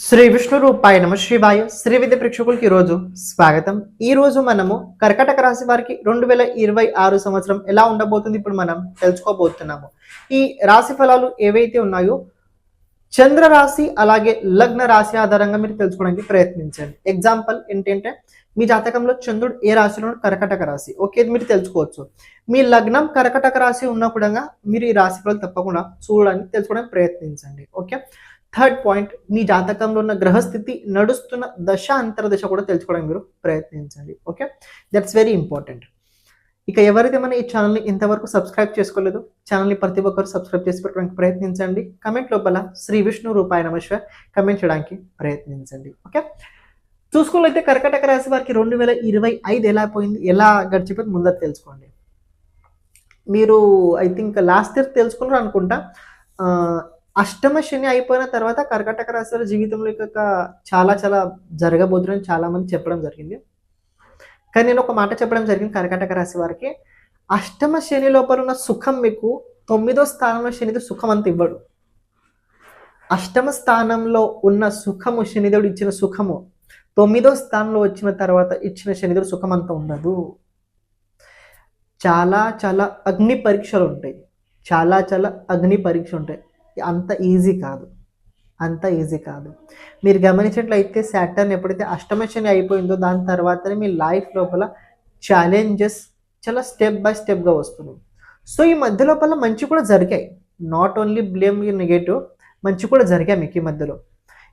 శ్రీ విష్ణు రూపాయ నమ శ్రీవాయు శ్రీ విద్య ప్రేక్షకులకి ఈరోజు స్వాగతం. ఈ రోజు మనము కర్కటక రాశి వారికి రెండు వేల ఇరవై ఆరు సంవత్సరం ఎలా ఉండబోతుంది ఇప్పుడు మనం తెలుసుకోబోతున్నాము. ఈ రాశి ఫలాలు ఏవైతే ఉన్నాయో చంద్ర రాశి అలాగే లగ్న రాశి ఆధారంగా మీరు తెలుసుకోవడానికి ప్రయత్నించండి. ఎగ్జాంపుల్ ఏంటంటే మీ జాతకంలో చంద్రుడు ఏ రాశిలో కర్కటక రాశి. ఓకే ఇది మీరు తెలుసుకోవచ్చు. మీ లగ్నం కర్కటక రాశి ఉన్నా కూడా మీరు ఈ రాశి ఫలాలు తప్పకుండా చూడడానికి తెలుసుకోవడానికి ప్రయత్నించండి. ఓకే? థర్డ్ పాయింట్ మీ జాతకంలో ఉన్న గ్రహస్థితి నడుస్తున్న దశ అంతర్దశ కూడా తెలుసుకోవడానికి మీరు ప్రయత్నించండి ఓకే? దట్స్ వెరీ ఇంపార్టెంట్ ఇక ఎవరైతే మన ఈ ఛానల్ని ఇంతవరకు సబ్స్క్రైబ్ చేసుకోలేదు ఛానల్ని ప్రతి ఒక్కరు సబ్స్క్రైబ్ చేసి పెట్టడానికి ప్రయత్నించండి. కమెంట్ లోపల శ్రీ విష్ణు రూపాయ నమశ్వ కమెంట్ చేయడానికి ప్రయత్నించండి. ఓకే? చూసుకున్నట్లయితే కర్కటక రాశి వారికి రెండు వేల ఇరవై ఐదు ఎలా పోయింది ఎలా గడిచిపోయింది ముందర తెలుసుకోండి. మీరు ఐ థింక్ లాస్ట్ ఇయర్ తెలుసుకున్నారు అనుకుంటా. అష్టమ శని అయిపోయిన తర్వాత కర్కటక రాశి వారి జీవితంలో ఇక చాలా చాలా జరగబోతుందని చాలా మంది చెప్పడం జరిగింది. కానీ నేను ఒక మాట చెప్పడం జరిగింది కర్కటక రాశి వారికి. అష్టమ శని లోపల ఉన్న సుఖం మీకు తొమ్మిదో స్థానంలో శనితో సుఖం అంత ఇవ్వడు. అష్టమ స్థానంలో ఉన్న సుఖము శనిదేవుడు ఇచ్చిన సుఖము. తొమ్మిదో స్థానంలో వచ్చిన తర్వాత ఇచ్చిన శనిదేవుడు సుఖం అంత ఉండదు. చాలా చాలా అగ్ని పరీక్షలు ఉంటాయి. చాలా చాలా అగ్ని పరీక్ష ఉంటాయి. అంత ఈజీ కాదు. అంత ఈజీ కాదు. మీరు గమనించినట్లయితే శాటర్న్ ఎప్పుడైతే అష్టమశని అయిపోయిందో దాని తర్వాతనే మీ లైఫ్ లోపల ఛాలెంజెస్ చాలా స్టెప్ బై స్టెప్గా వస్తున్నాయి. సో ఈ మధ్య లోపల మంచి కూడా జరిగాయి. నాట్ ఓన్లీ బ్లేమ్ నెగటివ్ మంచి కూడా జరిగాయి మీకు ఈ మధ్యలో.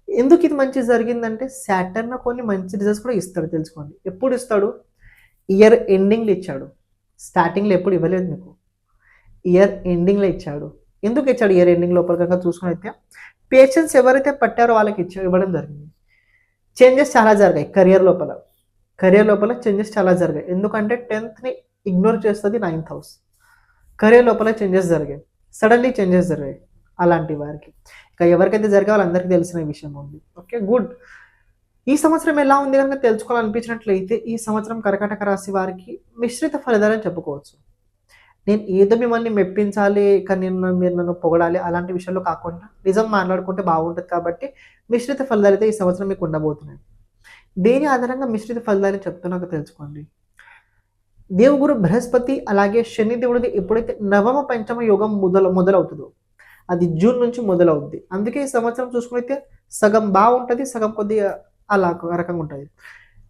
ఎందుకు ఇది మంచి జరిగిందంటే శాటర్న్ కొన్ని మంచి రిజల్ట్స్ కూడా ఇస్తాడు తెలుసుకోండి. ఎప్పుడు ఇస్తాడు? ఇయర్ ఎండింగ్లో ఇచ్చాడు. స్టార్టింగ్లో ఎప్పుడు ఇవ్వలేదు మీకు. ఇయర్ ఎండింగ్లో ఇచ్చాడు. ఎందుకు ఇచ్చాడు ఇయర్ ఎండింగ్ లోపల కనుక చూసుకునైతే పేషెంట్స్ పేషెన్స్ ఎవరైతే పట్టారో వాళ్ళకి ఇచ్చా ఇవ్వడం జరిగింది. చేంజెస్ చాలా జరిగాయి కెరియర్ లోపల. కెరియర్ లోపల చేంజెస్ చాలా జరిగాయి. ఎందుకంటే టెన్త్ని ఇగ్నోర్ చేస్తుంది నైన్త్ హౌస్ కెరియర్ లోపల చేంజెస్ జరిగాయి. సడన్లీ చేంజెస్ జరిగాయి అలాంటి వారికి. ఇక ఎవరికైతే జరిగే వాళ్ళందరికీ తెలిసిన విషయం ఉంది. ఓకే గుడ్ ఈ సంవత్సరం ఎలా ఉంది కనుక తెలుసుకోవాలనిపించినట్లయితే ఈ సంవత్సరం కర్కాటక రాశి వారికి మిశ్రిత ఫలితాలని చెప్పుకోవచ్చు. నేను ఏదో మిమ్మల్ని మెప్పించాలి కానీ నేను మీరు నన్ను పొగడాలి అలాంటి విషయాల్లో కాకుండా నిజం మాట్లాడుకుంటే బాగుంటుంది కాబట్టి మిశ్రిత ఫలితాలు అయితే ఈ సంవత్సరం మీకు ఉండబోతున్నాయి. దేని ఆధారంగా మిశ్రిత ఫలితాలు చెప్తున్నాక తెలుసుకోండి. దేవుగురు బృహస్పతి అలాగే శని దేవుడిది ఎప్పుడైతే నవమ పంచమ యోగం మొదలు మొదలవుతుందో అది జూన్ నుంచి మొదలవుద్ది. అందుకే ఈ సంవత్సరం చూసుకునైతే సగం బాగుంటుంది సగం కొద్దిగా అలా రకంగా ఉంటుంది.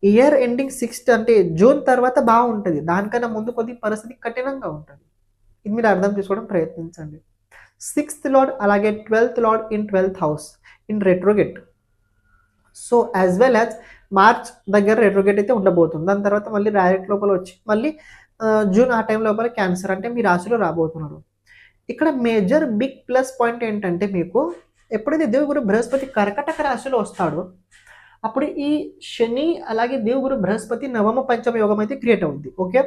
ఇయర్ ఎండింగ్ సిక్స్త్ అంటే జూన్ తర్వాత బాగుంటుంది. దానికన్నా ముందు కొద్ది పరిస్థితి కఠినంగా ఉంటుంది. ఇది మీరు అర్థం చేసుకోవడం ప్రయత్నించండి. సిక్స్త్ లార్డ్ అలాగే twelfth lord in twelfth house in retrograde so as well as March దగ్గర రెట్రోగేట్ అయితే ఉండబోతుంది. దాని తర్వాత మళ్ళీ ర్యారెట్ లోపల వచ్చి మళ్ళీ జూన్ ఆ టైం లోపల క్యాన్సర్ అంటే మీ రాశిలో రాబోతున్నారు. ఇక్కడ మేజర్ బిగ్ ప్లస్ పాయింట్ ఏంటంటే మీకు ఎప్పుడైతే దేవుడు బృహస్పతి కర్కటక రాశిలో వస్తాడో అప్పుడు ఈ శని అలాగే దేవుగురు బృహస్పతి నవమ పంచమ యోగం అయితే క్రియేట్ అవుద్ది ఓకే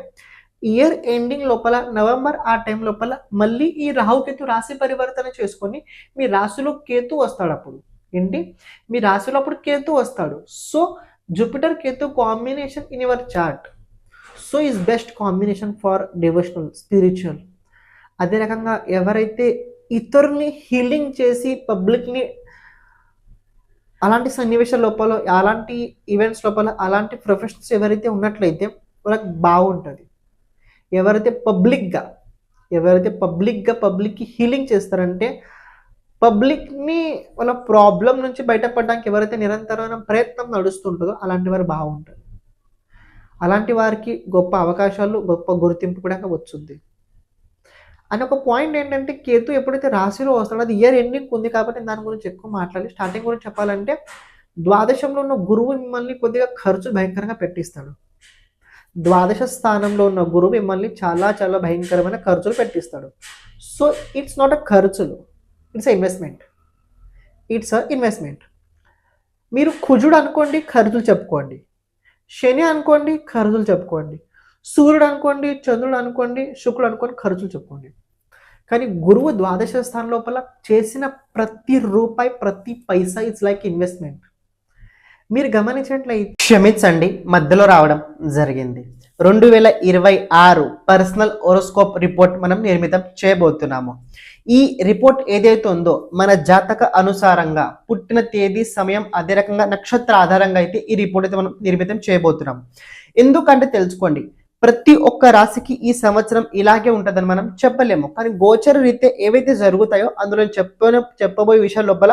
ఇయర్ ఎండింగ్ లోపల నవంబర్ ఆ టైం లోపల మళ్ళీ ఈ రాహుకేతు రాశి పరివర్తన చేసుకొని మీ రాశిలో కేతు వస్తాడు అప్పుడు ఏంటి? మీ రాశిలో అప్పుడు కేతు వస్తాడు. So Jupiter Ketu combination in your chart so is best combination for devotional spiritual అదే రకంగా ఎవరైతే ఇతరుల్ని హీలింగ్ చేసి పబ్లిక్ని అలాంటి సన్నివేశాల లోపల అలాంటి ఈవెంట్స్ లోపల అలాంటి ప్రొఫెషనల్స్ ఎవరైతే ఉన్నట్లయితే వాళ్ళకి బాగుంటుంది. ఎవరైతే పబ్లిక్గా ఎవరైతే పబ్లిక్గా పబ్లిక్కి హీలింగ్ చేస్తారంటే పబ్లిక్ని వాళ్ళ ప్రాబ్లం నుంచి బయటపడడానికి ఎవరైతే నిరంతరమైన ప్రయత్నం నడుస్తుంటుందో అలాంటి వారు బాగుంటుంది అలాంటి వారికి గొప్ప అవకాశాలు గొప్ప గుర్తింపు కూడా వచ్చింది అని ఒక పాయింట్ ఏంటంటే కేతు ఎప్పుడైతే రాశిలో వస్తాడో అది ఇయర్ ఎండింగ్ ఉంది కాబట్టి దాని గురించి ఎక్కువ మాట్లాడి స్టార్టింగ్ గురించి చెప్పాలంటే ద్వాదశంలో ఉన్న గురువు మిమ్మల్ని కొద్దిగా ఖర్చు భయంకరంగా పెట్టిస్తాడు. ద్వాదశ స్థానంలో ఉన్న గురువు మిమ్మల్ని చాలా చాలా భయంకరమైన ఖర్చులు పెట్టిస్తాడు. సో ఇట్స్ నాట్ అ ఖర్చులు. It's a investment it's a investment మీరు కుజుడు అనుకోండి ఖర్చులు చెప్పుకోండి. శని అనుకోండి ఖర్చులు చెప్పుకోండి. సూర్యుడు అనుకోండి చంద్రుడు అనుకోండి శుక్రుడు అనుకోండి ఖర్చులు చెప్పుకోండి. కానీ గురువు ద్వాదశ స్థానం లోపల చేసిన ప్రతి రూపాయి ప్రతి పైసా ఇట్స్ లైక్ ఇన్వెస్ట్మెంట్ మీరు గమనించినట్లయితే క్షమించండి మధ్యలో రావడం జరిగింది. రెండు వేల ఇరవై ఆరు పర్సనల్ ఓరోస్కోప్ రిపోర్ట్ మనం నిర్మితం చేయబోతున్నాము. ఈ రిపోర్ట్ ఏదైతే ఉందో మన జాతక అనుసారంగా పుట్టిన తేదీ సమయం అదే రకంగా నక్షత్ర ఆధారంగా అయితే ఈ రిపోర్ట్ అయితే మనం నిర్మితం చేయబోతున్నాం. ఎందుకంటే తెలుసుకోండి ప్రతి ఒక్క రాశికి ఈ సంవత్సరం ఇలాగే ఉంటుందని మనం చెప్పలేము. కానీ గోచర రీత్యా ఏవైతే జరుగుతాయో అందులో చెప్ప చెప్పబోయే విషయాల లోపల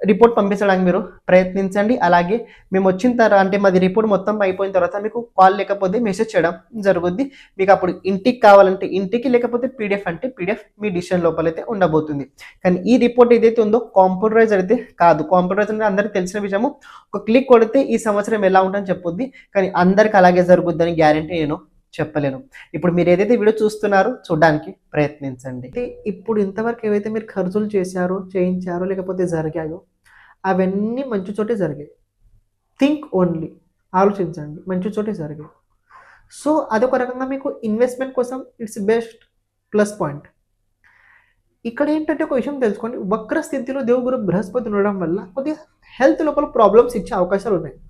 రిపోర్ట్ పంపించడానికి మీరు ప్రయత్నించండి. అలాగే మేము వచ్చిన తర్వాత అంటే మాది రిపోర్ట్ మొత్తం అయిపోయిన తర్వాత మీకు కాల్ లేకపోతే మెసేజ్ చేయడం జరుగుద్ది. మీకు అప్పుడు ఇంటికి కావాలంటే ఇంటికి లేకపోతే పీడిఎఫ్ అంటే పీడిఎఫ్ మీ డిసిషన్ లోపల అయితే ఉండబోతుంది. కానీ ఈ రిపోర్ట్ ఏదైతే ఉందో కాంప్యూటరైజ్ అయితే కాదు. కాంప్యూటరైజ్ అంటే అందరికీ తెలిసిన విషయము. ఒక క్లిక్ కొడితే ఈ సంవత్సరం ఎలా ఉంటుందని చెప్పుద్ది. కానీ అందరికి అలాగే జరుగుద్దని గ్యారంటీ నేను చెప్పలేను. ఇప్పుడు మీరు ఏదైతే వీడియో చూస్తున్నారో చూడడానికి ప్రయత్నించండి. ఇప్పుడు ఇంతవరకు ఏవైతే మీరు ఖర్చులు చేశారో చేయించారో లేకపోతే జరిగాయో అవన్నీ మంచి చోటే జరిగాయి. థింక్ ఓన్లీ ఆలోచించండి. మంచి చోటే జరిగాయి. సో అదొక రకంగా మీకు ఇన్వెస్ట్మెంట్ కోసం ఇట్స్ బెస్ట్ ప్లస్ పాయింట్ ఇక్కడ ఏంటంటే ఒక విషయం తెలుసుకోండి. వక్ర స్థితిలో దేవుగురు బృహస్పతి ఉండడం వల్ల కొద్దిగా హెల్త్ లోపల ప్రాబ్లమ్స్ ఇచ్చే అవకాశాలు ఉన్నాయి.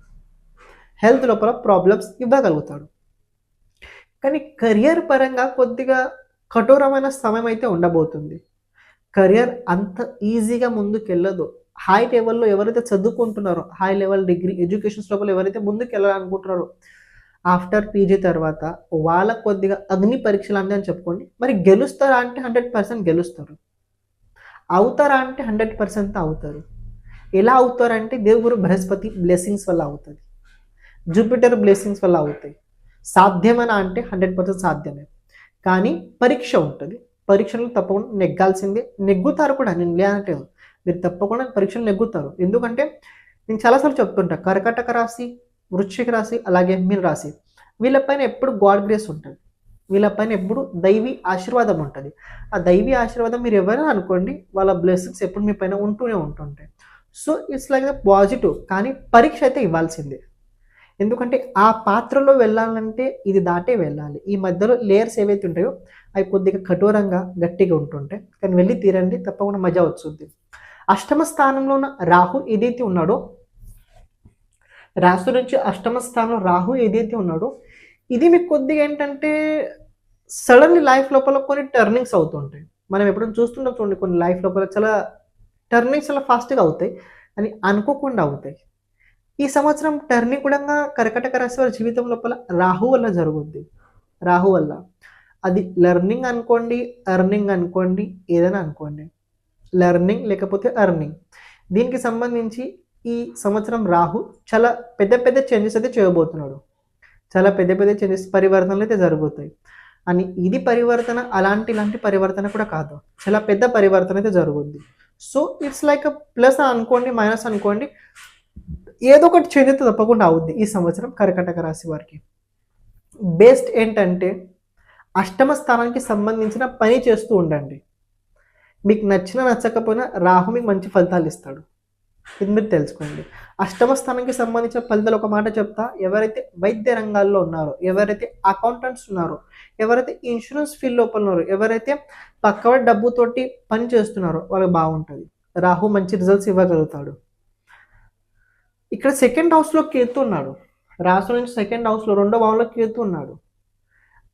హెల్త్ లోపల ప్రాబ్లమ్స్ ఇవ్వగలుగుతాడు. కానీ కెరియర్ పరంగా కొద్దిగా కఠోరమైన సమయం అయితే ఉండబోతుంది. కెరియర్ అంత ఈజీగా ముందుకెళ్ళదు. హై లెవెల్లో ఎవరైతే చదువుకుంటున్నారో హై లెవెల్ డిగ్రీ ఎడ్యుకేషన్స్ లోపల ఎవరైతే ముందుకు వెళ్ళాలనుకుంటున్నారో ఆఫ్టర్ పీజీ తర్వాత వాళ్ళ కొద్దిగా అగ్ని పరీక్షలు అంది అని చెప్పుకోండి. మరి గెలుస్తారా అంటే హండ్రెడ్ పర్సెంట్ గెలుస్తారు. అవుతారా అంటే హండ్రెడ్ పర్సెంట్ అవుతారు. ఎలా అవుతారంటే దేవుగురు బృహస్పతి బ్లెస్సింగ్స్ వల్ల అవుతుంది జూపిటర్ బ్లెస్సింగ్స్ వల్ల అవుతాయి. సాధ్యమనా అంటే హండ్రెడ్ పర్సెంట్ సాధ్యమే. కానీ పరీక్ష ఉంటుంది. పరీక్షలు తప్పకుండా నెగ్గాల్సిందే. నెగ్గుతారు కూడా నేను లేనట్లేదు మీరు తప్పకుండా పరీక్షలు నెగ్గుతారు. ఎందుకంటే నేను చాలాసార్లు చెప్తుంటా కర్కటక రాశి వృశ్చిక రాశి అలాగే మీన రాశి వీళ్ళపైన ఎప్పుడు గాడ్ గ్రేస్ ఉంటుంది. వీళ్ళపైన ఎప్పుడు దైవీ ఆశీర్వాదం ఉంటుంది. ఆ దైవీ ఆశీర్వాదం మీరు ఎవరైనా అనుకోండి వాళ్ళ బ్లెస్సింగ్స్ ఎప్పుడు మీ పైన ఉంటూనే ఉంటుంటాయి. So it's like the positive కానీ పరీక్ష అయితే ఇవ్వాల్సిందే. ఎందుకంటే ఆ పాత్రలో వెళ్ళాలంటే ఇది దాటే వెళ్ళాలి. ఈ మధ్యలో లేయర్స్ ఏవైతే ఉంటాయో అవి కొద్దిగా కఠోరంగా గట్టిగా ఉంటుంటాయి. కానీ వెళ్ళి తీరండి తప్పకుండా మజా వస్తుంది అష్టమ స్థానంలో ఉన్న రాహు ఏదైతే ఉన్నాడో రాశి నుంచి అష్టమ స్థానంలో రాహు ఏదైతే ఉన్నాడో ఇది మీకు కొద్దిగా ఏంటంటే సడన్లీ లైఫ్ లోపల కొన్ని టర్నింగ్స్ అవుతుంటాయి మనం ఎప్పుడైనా చూస్తుంటాం చూడండి కొన్ని లైఫ్ లోపల చాలా టర్నింగ్స్ చాలా ఫాస్ట్గా అవుతాయి అని అనుకోకుండా అవుతాయి. ఈ సంవత్సరం టర్నింగ్ కూడా కర్కటక రాశి వారి జీవితం లోపల రాహు వల్ల జరుగుద్ది. రాహు వల్ల. అది లెర్నింగ్ అనుకోండి ఎర్నింగ్ అనుకోండి ఏదైనా అనుకోండి. లెర్నింగ్ లేకపోతే ఎర్నింగ్ దీనికి సంబంధించి ఈ సంవత్సరం రాహు చాలా పెద్ద పెద్ద చేంజెస్ అయితే చేయబోతున్నాడు. చాలా పెద్ద పెద్ద చేంజెస్ పరివర్తనలు అయితే జరుగుతాయి అని ఇది పరివర్తన అలాంటి ఇలాంటి పరివర్తన కూడా కాదు. చాలా పెద్ద పరివర్తన అయితే జరుగుద్ది. సో ఇట్స్ లైక్ ప్లస్ అనుకోండి మైనస్ అనుకోండి ఏదో ఒకటి చేంజ్ అయితే తప్పకుండా అవుద్ది ఈ సంవత్సరం కర్కటక రాశి వారికి. బెస్ట్ ఏంటంటే అష్టమ స్థానానికి సంబంధించిన పని చేస్తూ ఉండండి. మీకు నచ్చిన నచ్చకపోయినా రాహు మీకు మంచి ఫలితాలు ఇస్తాడు. ఇది మీరు తెలుసుకోండి. అష్టమ స్థానానికి సంబంధించిన ఫలితాలు ఒక మాట చెప్తా. ఎవరైతే వైద్య రంగాల్లో ఉన్నారో ఎవరైతే అకౌంటెంట్స్ ఉన్నారో ఎవరైతే ఇన్సూరెన్స్ ఫీల్డ్ లోపల ఉన్నారో ఎవరైతే పక్కవాడి డబ్బుతోటి పని చేస్తున్నారో వాళ్ళకి బాగుంటుంది. రాహు మంచి రిజల్ట్స్ ఇవ్వగలుగుతాడు. ఇక్కడ సెకండ్ హౌస్లో కేతు ఉన్నాడు. రాసు నుంచి సెకండ్ హౌస్లో రెండో భావంలో కేతు ఉన్నాడు.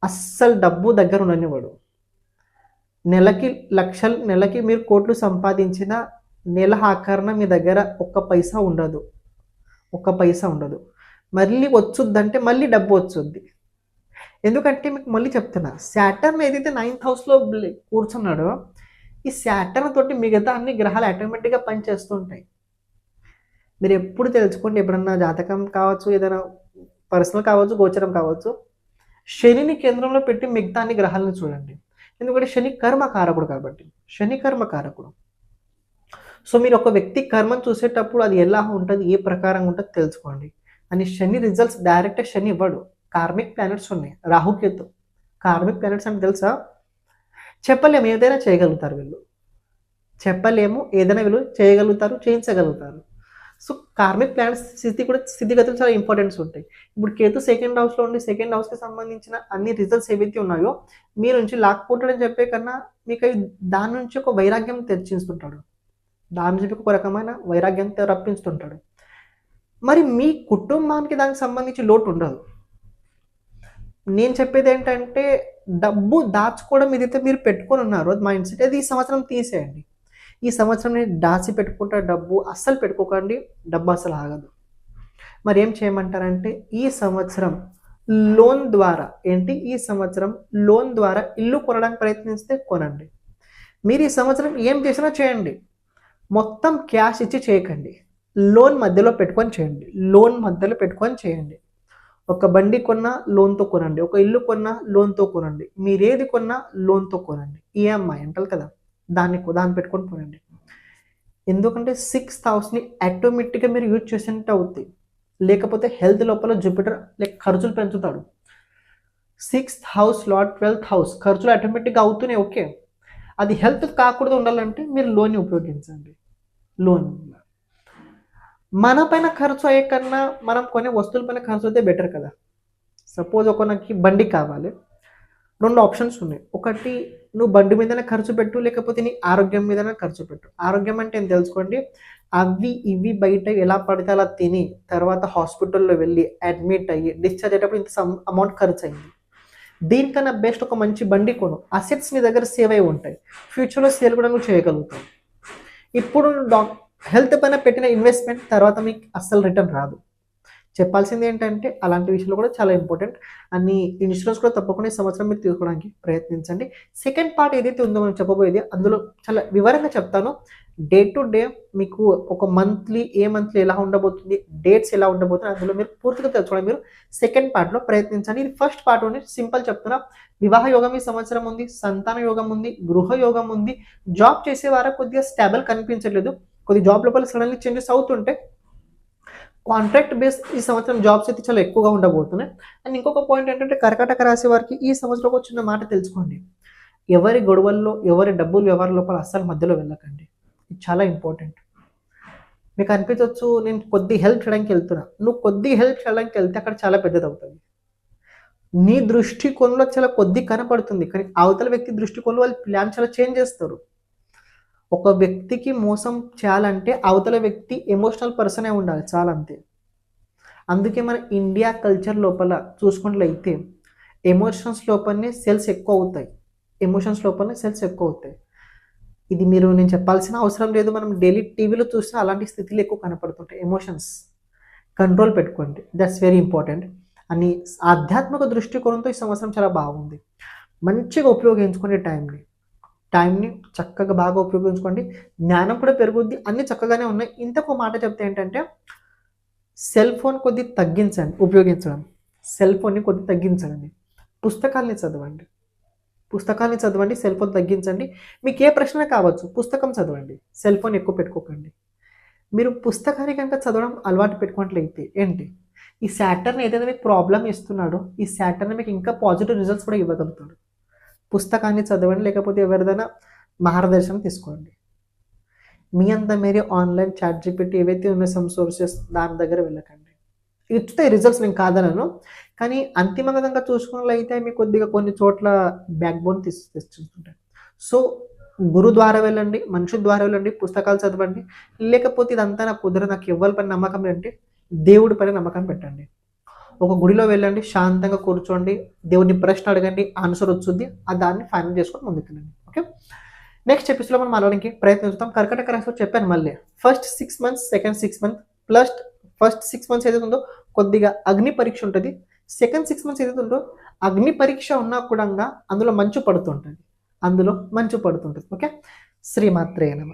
అస్సలు డబ్బు దగ్గర ఉండనివాడు నెలకి లక్షలు నెలకి మీరు కోట్లు సంపాదించిన నెల ఆకరణ మీ దగ్గర ఒక్క పైసా ఉండదు. ఒక్క పైసా ఉండదు. మళ్ళీ వచ్చుద్దంటే మళ్ళీ డబ్బు వచ్చుద్ది. ఎందుకంటే మీకు మళ్ళీ చెప్తున్నా శాటర్న్ ఏదైతే నైన్త్ హౌస్లో కూర్చున్నాడో ఈ శాటర్న్ తోటి మిగతా అన్ని గ్రహాలు ఆటోమేటిక్గా పనిచేస్తుంటాయి. మీరు ఎప్పుడు తెలుసుకోండి ఎప్పుడన్నా జాతకం కావచ్చు ఏదైనా పర్సనల్ కావచ్చు గోచరం కావచ్చు శనిని కేంద్రంలో పెట్టి మిగతా అన్ని గ్రహాలను చూడండి. ఎందుకంటే శని కర్మకారకుడు కాబట్టి. శని కర్మకారకుడు సో మీరు ఒక వ్యక్తి కర్మను చూసేటప్పుడు అది ఎలా ఉంటుంది ఏ ప్రకారంగా ఉంటుందో తెలుసుకోండి. అని శని రిజల్ట్స్ డైరెక్ట్ శని ఇవ్వడు. కార్మిక్ ప్లానెట్స్ ఉన్నాయి. రాహుకేతు కార్మిక్ ప్లానెట్స్ అంటే తెలుసా? చెప్పలేము ఏదైనా చేయగలుగుతారు వీళ్ళు. చెప్పలేము ఏదైనా వీళ్ళు చేయగలుగుతారు చేయించగలుగుతారు. సో కార్మిక్ ప్లాన్స్ స్థితి కూడా స్థితిగతులు చాలా ఇంపార్టెన్స్ ఉంటాయి. ఇప్పుడు కేతు సెకండ్ హౌస్లో ఉండి సెకండ్ హౌస్కి సంబంధించిన అన్ని రిజల్ట్స్ ఏవైతే ఉన్నాయో మీ నుంచి లాక్కుంటాడని చెప్పే కన్నా మీకు దాని నుంచి ఒక వైరాగ్యం తెరిచిస్తుంటాడు. దాని నుంచి ఒక రకమైన వైరాగ్యం రప్పించుతుంటాడు. మరి మీ కుటుంబానికి దానికి సంబంధించి లోటు ఉండదు. నేను చెప్పేది ఏంటంటే డబ్బు దాచుకోవడం ఏదైతే మీరు పెట్టుకొని ఉన్నారో మైండ్ సెట్ అది ఈ సంవత్సరం తీసేయండి. ఈ సంవత్సరం నేను దాచి పెట్టుకుంటా డబ్బు అస్సలు పెట్టుకోకండి డబ్బు అసలు ఆగదు. మరి ఏం చేయమంటారంటే ఈ సంవత్సరం లోన్ ద్వారా ఏంటి? ఈ సంవత్సరం లోన్ ద్వారా ఇల్లు కొనడానికి ప్రయత్నిస్తే కొనండి. మీరు ఈ సంవత్సరం ఏం చేసినా చేయండి. మొత్తం క్యాష్ ఇచ్చి చేయకండి. లోన్ మధ్యలో పెట్టుకొని చేయండి. లోన్ మధ్యలో పెట్టుకొని చేయండి. ఒక బండి కొన్నా లోన్తో కొనండి. ఒక ఇల్లు కొన్నా లోన్తో కొనండి. మీరేది కొన్నా లోన్తో కొనండి. ఈఎంఐ అంటారు కదా. దాన్ని దాన్ని పెట్టుకొని పోనండి. ఎందుకంటే సిక్స్త్ హౌస్ని ఆటోమేటిక్గా మీరు యూజ్ చేసినట్టు అవుతుంది లేకపోతే హెల్త్ లోపల జూపిటర్ లైక్ ఖర్చులు పెంచుతాడు. Sixth house lot twelfth house ఖర్చులు ఆటోమేటిక్గా అవుతూనే ఓకే. అది హెల్త్ కాకూడదు ఉండాలంటే మీరు లోన్ ఉపయోగించండి. లోన్ మన పైన ఖర్చు అయ్యే కన్నా మనం కొనే వస్తువుల పైన ఖర్చు అయితే బెటర్ కదా. సపోజ్ ఒక నాకు బండి కావాలి. రెండు ఆప్షన్స్ ఉన్నాయి. ఒకటి నువ్వు బండి మీదనే ఖర్చు పెట్టు లేకపోతే నీ ఆరోగ్యం మీదనే ఖర్చు పెట్టు. ఆరోగ్యం అంటే ఏం తెలుసుకోండి? అవి ఇవి బయట ఎలా పడితే అలా తిని తర్వాత హాస్పిటల్లో వెళ్ళి అడ్మిట్ అయ్యి డిశ్చార్జ్ అయ్యేటప్పుడు ఇంత అమౌంట్ ఖర్చు అయింది దీనికన్నా బెస్ట్ ఒక మంచి బండి కొను. అసెట్స్ నీ దగ్గర సేవ్ అయి ఉంటాయి. ఫ్యూచర్లో సేల్ కూడా నువ్వు చేయగలుగుతావు. ఇప్పుడు డాక్ హెల్త్ పైన పెట్టిన ఇన్వెస్ట్మెంట్ తర్వాత మీకు అస్సలు రిటర్న్ రాదు. చెప్పాల్సింది ఏంటంటే అలాంటి విషయాలు కూడా చాలా ఇంపార్టెంట్ అన్ని ఇన్సూరెన్స్ కూడా తప్పకుండా ఈ సంవత్సరం మీరు తీసుకోవడానికి ప్రయత్నించండి. సెకండ్ పార్ట్ ఏదైతే ఉందో మనం చెప్పబోయేది అందులో చాలా వివరంగా చెప్తాను. డే టు డే మీకు ఒక మంత్లీ ఏ మంత్లీ ఎలా ఉండబోతుంది డేట్స్ ఎలా ఉండబోతుంది అందులో మీరు పూర్తిగా తెలుసుకోవడం మీరు సెకండ్ పార్ట్లో ప్రయత్నించండి. ఇది ఫస్ట్ పార్ట్ ఉంది సింపుల్ చెప్తున్నా. వివాహ యోగం ఈ సంవత్సరం ఉంది సంతాన యోగం ఉంది గృహ యోగం ఉంది. జాబ్ చేసే వారు కొద్దిగా స్టేబుల్ కనిపించట్లేదు. కొద్ది జాబ్ లోపల సడన్లీ చేంజెస్ అవుతుంటే కాంట్రాక్ట్ బేస్ ఈ సంవత్సరం జాబ్స్ అయితే చాలా ఎక్కువగా ఉండబోతున్నాయి. అండ్ ఇంకొక పాయింట్ ఏంటంటే కర్కాటక రాశి వారికి ఈ సంవత్సరం ఒక చిన్న మాట తెలుసుకోండి. ఎవరి గొడవల్లో ఎవరి డబ్బులు వ్యవహార లోపల అస్సలు మధ్యలో వెళ్ళకండి. ఇది చాలా ఇంపార్టెంట్ మీకు అనిపించవచ్చు నేను కొద్ది హెల్ప్ చేయడానికి వెళ్తున్నా. నువ్వు కొద్ది హెల్ప్ చేయడానికి వెళ్తే అక్కడ చాలా పెద్దది అవుతుంది నీ దృష్టికోణంలో చాలా కొద్ది కనపడుతుంది. కానీ అవతల వ్యక్తి దృష్టికోణంలో వాళ్ళు ప్లాన్ చాలా చేంజ్ చేస్తారు. ఒక వ్యక్తికి మోసం చేయాలంటే అవతల వ్యక్తి ఎమోషనల్ పర్సనే ఉండాలి చాలా అంతే అందుకే మన ఇండియా కల్చర్ లోపల చూసుకున్నట్లయితే ఎమోషన్స్ లోపలనే సెల్స్ ఎక్కువ అవుతాయి. ఎమోషన్స్ లోపలనే సెల్స్ ఎక్కువ అవుతాయి. ఇది మీరు నేను చెప్పాల్సిన అవసరం లేదు. మనం డైలీ టీవీలో చూస్తే అలాంటి స్థితిలో ఎక్కువ కనపడుతుంటాయి. ఎమోషన్స్ కంట్రోల్ పెట్టుకోండి. దట్స్ వెరీ ఇంపార్టెంట్ అని ఆధ్యాత్మిక దృష్టికోణంతో ఈ సంవత్సరం చాలా బాగుంది. మంచిగా ఉపయోగించుకునే టైంని టైంని చక్కగా బాగా ఉపయోగించుకోండి. జ్ఞానం కూడా పెరుగుద్ది. అన్ని చక్కగానే ఉన్నాయి. ఇంతకు మాట చెప్తే ఏంటంటే సెల్ ఫోన్ కొద్ది తగ్గించండి ఉపయోగించడం. సెల్ ఫోన్ని కొద్ది తగ్గించండి. పుస్తకాల్ని చదవండి. పుస్తకాల్ని చదవండి సెల్ ఫోన్ తగ్గించండి. మీకు ఏ ప్రశ్న కావచ్చు పుస్తకం చదవండి. సెల్ ఫోన్ ఎక్కువ పెట్టుకోకండి. మీరు పుస్తకాన్ని కనుక చదవడం అలవాటు పెట్టుకున్నట్లయితే ఏంటి? ఈ శాటర్న్ ఏదైతే మీకు ప్రాబ్లం ఇస్తున్నాడో ఈ శాటర్న్ మీకు ఇంకా పాజిటివ్ రిజల్ట్స్ కూడా ఇవ్వగలుగుతాడు. పుస్తకాన్ని చదవండి లేకపోతే ఎవరిదైనా మార్గదర్శనం తీసుకోండి. మీ అంతా మీరే ఆన్లైన్ చాట్ జీపీటీ ఏవైతే ఉన్న సమ్ సోర్సెస్ దాని దగ్గర వెళ్ళకండి. ఇచ్చితే రిజల్ట్స్ నేను కాదనను కానీ అంతిమంగా చూసుకున్నట్లయితే మీకు కొద్దిగా కొన్ని చోట్ల బ్యాక్ బోన్ తీసు తెచ్చుకుంటాయి సో గురు ద్వారా వెళ్ళండి మనుషుల ద్వారా వెళ్ళండి పుస్తకాలు చదవండి లేకపోతే ఇదంతా నాకు కుదరదు నాకు ఇవ్వాలి పని నమ్మకం ఏంటంటే దేవుడి పైన నమ్మకం పెట్టండి. ఒక గుడిలో వెళ్ళండి శాంతంగా కూర్చోండి దేవుడిని ప్రశ్న అడగండి ఆన్సర్ వచ్చింది ఆ దాన్ని ఫైనల్ చేసుకొని ముందుకెళ్ళండి. ఓకే నెక్స్ట్ ఎపిసోడ్లో మనం అలవడానికి ప్రయత్నిస్తాం కర్కటక రాశి చెప్పాను మళ్ళీ. First six months second six month plus first six months ఏదైతే ఉందో కొద్దిగా అగ్ని పరీక్ష ఉంటుంది. సెకండ్ సిక్స్ మంత్స్ ఏదైతే ఉందో అగ్ని పరీక్ష ఉన్నా కూడా అందులో మంచు పడుతుంటుంది. అందులో మంచు పడుతుంటుంది. ఓకే శ్రీమాత్రేయ నమ.